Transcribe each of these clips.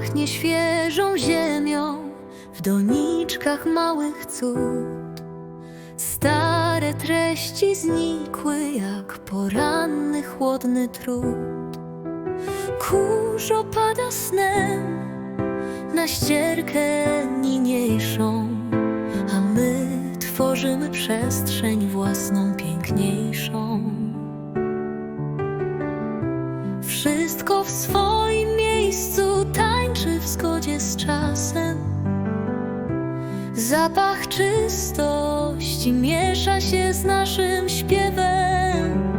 pachnie świeżą ziemią w doniczkach małych cud. Stare treści znikły jak poranny chłodny trud. Kurz opada snem na ścierkę niniejszą, a my tworzymy przestrzeń własną piękniejszą. Wszystko w swoim miejscu z czasem. Zapach czystości miesza się z naszym śpiewem.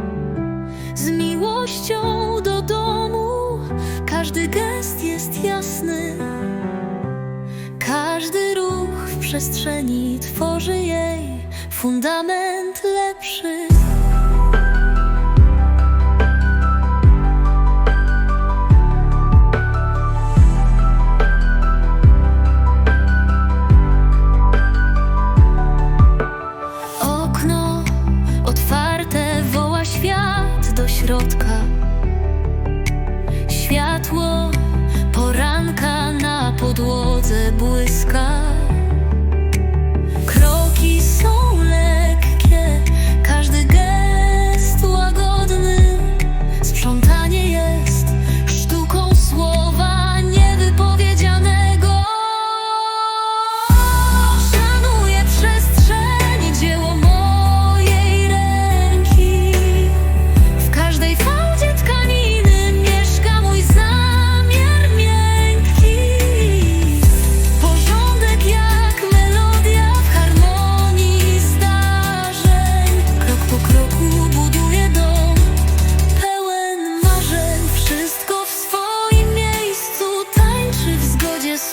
Z miłością do domu każdy gest jest jasny. Każdy ruch w przestrzeni tworzy jej fundament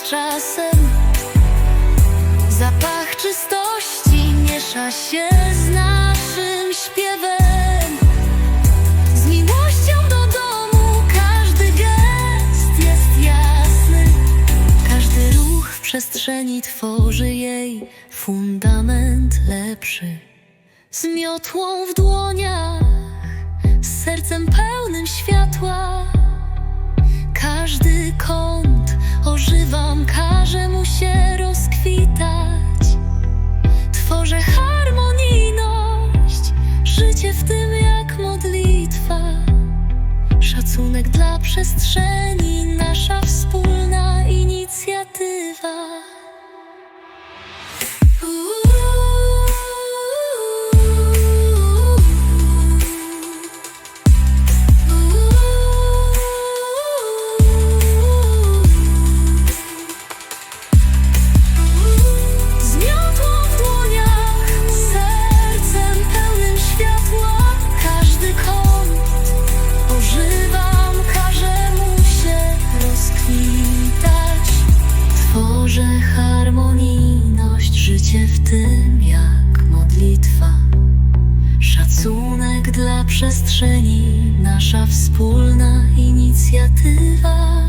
czasem. Zapach czystości miesza się z naszym śpiewem. Z miłością do domu każdy gest jest jasny. Każdy ruch w przestrzeni tworzy jej fundament lepszy. Z miotłą w dłoniach, z sercem pełnym światła. Każdy kąt ożywam, każe mu się rozkwitać. Tworzę harmonijność, życie w tym jak modlitwa. Szacunek dla przestrzeni, nasza wspólna inicjatywa. W tym jak modlitwa. Szacunek dla przestrzeni, nasza wspólna inicjatywa.